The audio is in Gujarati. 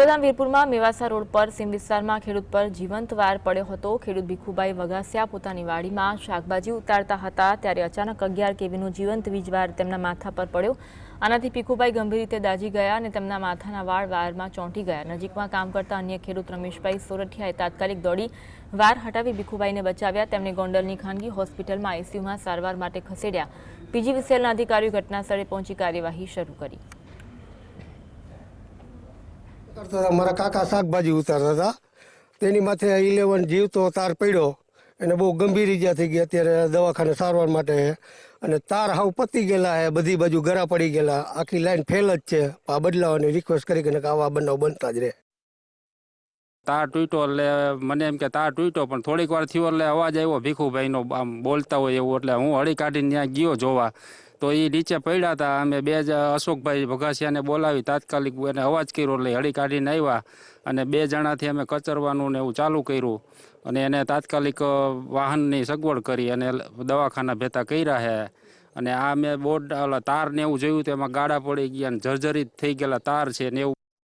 વડોદરા વીરપુરમાં મેવાસા રોડ પર સીમ વિસ્તારમાં ખેડૂત પર જીવંત વાર પડ્યો હતો. ખેડૂત ભીખુભાઈ વગાસિયા પોતાની વાડીમાં શાકભાજી ઉતારતા હતા ત્યારે અચાનક અગિયાર કેવીનો જીવંત વીજવાર તેમના માથા પર પડ્યો. આનાથી ભીખુભાઈ ગંભીર રીતે દાઝી ગયા અને તેમના માથાના વાળ વારમાં ચોંટી ગયા. નજીકમાં કામ કરતા અન્ય ખેડૂત રમેશભાઈ સોરઠિયાએ તાત્કાલિક દોડી વાર હટાવી ભીખુભાઈને બચાવ્યા. તેમને ગોંડલની ખાનગી હોસ્પિટલમાં આઈસીયુમાં સારવાર માટે ખસેડ્યા. પીજીવીસીએલના અધિકારીઓ ઘટના સ્થળે પહોંચી કાર્યવાહી શરૂ કરી. કરતા હતા. મારા કાકા શાકભાજી ઉતારતા હતા. તેની માથે ઇલેવન જીવતો તાર પડ્યો એને બહુ ગંભીર ઈજા થઈ ગઈ. અત્યારે દવાખાને સારવાર માટે અને તાર હાવ પતી ગયેલા હે. બધી બાજુ ગરા પડી ગયેલા. આખી લાઈન ફેલ જ છે. આ બદલાવાની રિક્વેસ્ટ કરી કે આવા બનાવ બનતા જ રહે. તાર તૂટ્યો એટલે મને એમ કે તાર તૂટ્યો, પણ થોડીક વાર થયો એટલે અવાજ આવ્યો ભીખુભાઈનો, આમ બોલતા હોય એવું. એટલે હું હળી કાઢીને ત્યાં ગયો જોવા. તો એ નીચે પડ્યા હતા અમે બે જ અશોકભાઈ ભગાસિયાને બોલાવી તાત્કાલિક એને અવાજ કર્યો એટલે હળી કાઢીને આવ્યા અને બે જણાથી અમે કચરવાનું ને એવું ચાલુ કર્યું અને એને તાત્કાલિક વાહનની સગવડ કરી અને દવાખાના ભેતા કર્યા છે અને આ મેં બોર્ડ તાર ને એવું જોયું તો એમાં ગાડા પડી ગયા અને જર્જરિત થઈ ગયેલા તાર છે ને એવું